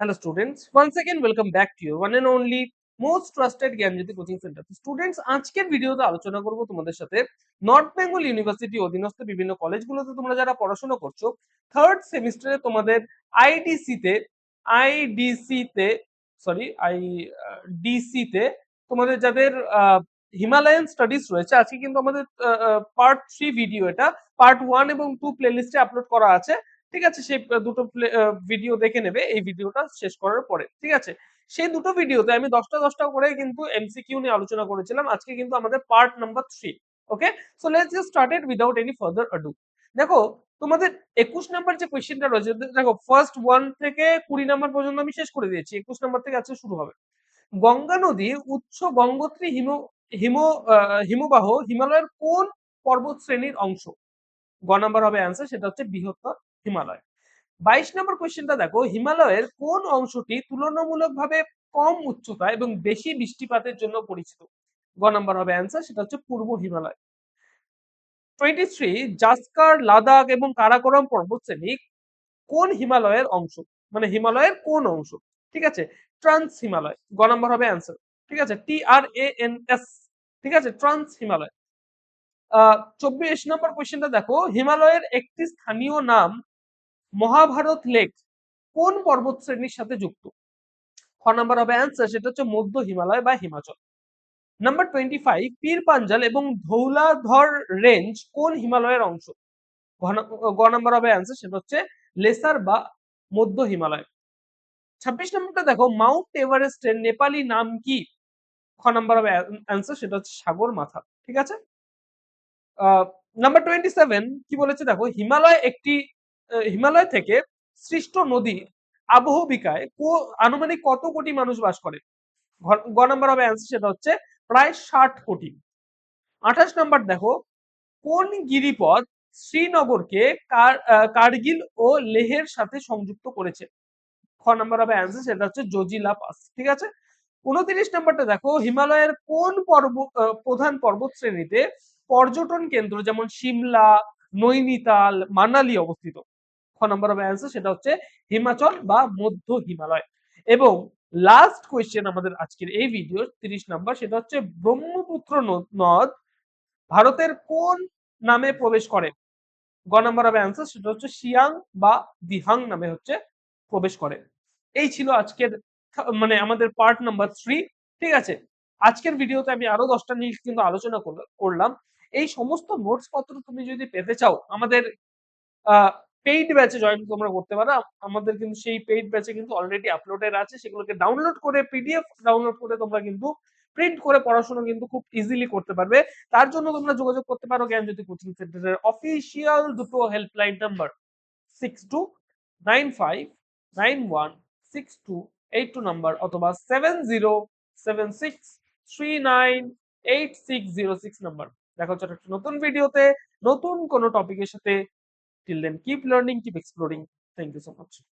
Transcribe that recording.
Hello students, once again welcome back to your one and only most trusted Gyanjyoti coaching centre students আজকের ভিডিওতে আলোচনা করব তোমাদের সাথে নর্থ বেঙ্গল ইউনিভার্সিটি অধীনস্থ বিভিন্ন কলেজগুলোতে তোমরা যারা পড়াশোনা করছ থার্ড সেমিস্টারে তোমাদের আইডিসি তে আইডিসি তে সরি আই ডিসি তে তোমাদের যাদের হিমালয়ান স্টাডিজ রয়েছে আজকে কিন্তু আমাদের পার্ট থ্রি ভিডিও এটা পার্ট ওয়ান এবং টু প্লেলিস্টে আপলোড করা আছে। ঠিক আছে সেই দুটো ভিডিও দেখে নেবে, এই ভিডিওটা শেষ করার পরে, ঠিক আছে? সেই দুটো ভিডিওতে আমি দশটা দশটা করে কিন্তু এমসিকিউ নিয়ে আলোচনা করেছিলাম, আজকে কিন্তু আমাদের part number three okay so let's just started without any further ado দেখো, তোমাদের একুশ নাম্বার যে কোয়েশ্চেনটা রয়েছে দেখো ফার্স্ট ওয়ান থেকে কুড়ি নাম্বার পর্যন্ত আমি শেষ করে দিয়েছি, একুশ নাম্বার থেকে আজকে শুরু হবে। গঙ্গা নদীর উচ্চ গঙ্গোত্রী হিম হিম হিমবাহ হিমালয়ের কোন পর্বত শ্রেণির অংশ? গ নাম্বার হবে অ্যান্সার সেটা হচ্ছে বৃহত্তর হিমালয়। বাইশ নম্বর কোয়েশ্চেনটা দেখো, হিমালয়ের কোন অংশটি তুলনামূলকভাবে কম উচ্চতা এবং বেশি বৃষ্টিপাতের জন্য পরিচিত? গ নাম্বার হবে অ্যান্সার সেটা হচ্ছে পূর্ব হিমালয়। টোয়েন্টি থ্রি জাস্কার, লাদাখ এবং কারাকোরম পর্বতশ্রেণী কোন হিমালয়ের অংশ? মানে হিমালয়ের কোন অংশ? ঠিক আছে? ট্রান্স হিমালয় গ নাম্বার হবে অ্যান্সার ঠিক আছে? টি আর এ এন এস ঠিক আছে? ট্রান্স হিমালয় চব্বিশ নম্বর কোয়েশ্চেনটা দেখো, হিমালয়ের একটি স্থানীয় নাম মহাভারত লেক কোন পর্বত শ্রেণির সাথে যুক্ত? খ নাম্বার হবে অ্যান্সার সেটা হচ্ছে মধ্য হিমালয় বা হিমাচল। নাম্বার টোয়েন্টি ফাইভ পীর পাঞ্জাল এবং ধৌলাধর রেঞ্জ কোন হিমালয়ের অংশ? গ নাম্বার হবে অ্যান্সার সেটা হচ্ছে লেসার বা মধ্য হিমালয়। ছাব্বিশ নম্বরটা দেখো, মাউন্ট এভারেস্টের নেপালি নাম কি? খ নাম্বার হবে অ্যান্সার সেটা হচ্ছে সাগর মাথা, ঠিক আছে? নাম্বার টোয়েন্টি সেভেন কি বলেছে দেখো, হিমালয় একটি হিমালয় থেকে সৃষ্ট নদী আবহবিকায় আনুমানিক কত কোটি মানুষ বাস করে? গ নাম্বার হবে অ্যান্সার সেটা হচ্ছে প্রায় ষাট কোটি। আঠাশ নাম্বার দেখো, কোন গিরিপথ শ্রীনগরকে কার্গিল ও লেহের সাথে সংযুক্ত করেছে? খ নাম্বার হবে অ্যান্সার সেটা হচ্ছে জজিলা পাস, ঠিক আছে? উনত্রিশ নাম্বারটা দেখো, হিমালয়ের কোন পর্বত প্রধান পর্বত শ্রেণীতে পর্যটন কেন্দ্র যেমন সিমলা নৈনিতাল, মানালি অবস্থিত? খ নম্বর হবে অ্যান্সার সেটা হচ্ছে হিমাচল বা মধ্য হিমালয়। এবং লাস্ট কোয়েশ্চেন আমাদের আজকের এই ভিডিও তিরিশ নাম্বার সেটা হচ্ছে ব্রহ্মপুত্র নদ ভারতের কোন নামে প্রবেশ করে? গ নাম্বার হবে অ্যান্সার সেটা হচ্ছে শিয়াং বা দিহাং নামে হচ্ছে প্রবেশ করে। এই ছিল আজকের মানে আমাদের পার্ট নাম্বার থ্রি ঠিক আছে? আজকের ভিডিওতে আমি আরও দশটা নিউজ কিন্তু আলোচনা করলাম। এই সমস্ত নোটস পত্র তুমি যদি পেতে চাও, আমাদের পেইড ব্যাচে জয়েন তোমরা করতে পারো। আমাদের কিন্তু সেই পেইড ব্যাচে কিন্তু অলরেডি আপলোডের আছে। সেগুলোকে ডাউনলোড করে পিডিএফ ডাউনলোড করে তোমরা কিন্তু প্রিন্ট করে পড়াশোনা কিন্তু খুব ইজিলি করতে পারবে। তার জন্য তোমরা যোগাযোগ করতে পারো জ্ঞানজ্যোতি কোচিং সেন্টারের অফিসিয়াল দুটো helpline number six two nine five nine one six two eight two number অথবা seven zero seven six three nine eight six zero six number দেখা হচ্ছে একটা নতুন ভিডিওতে নতুন কোনো টপিকের সাথে Till then, keep learning, keep exploring. Thank you so much.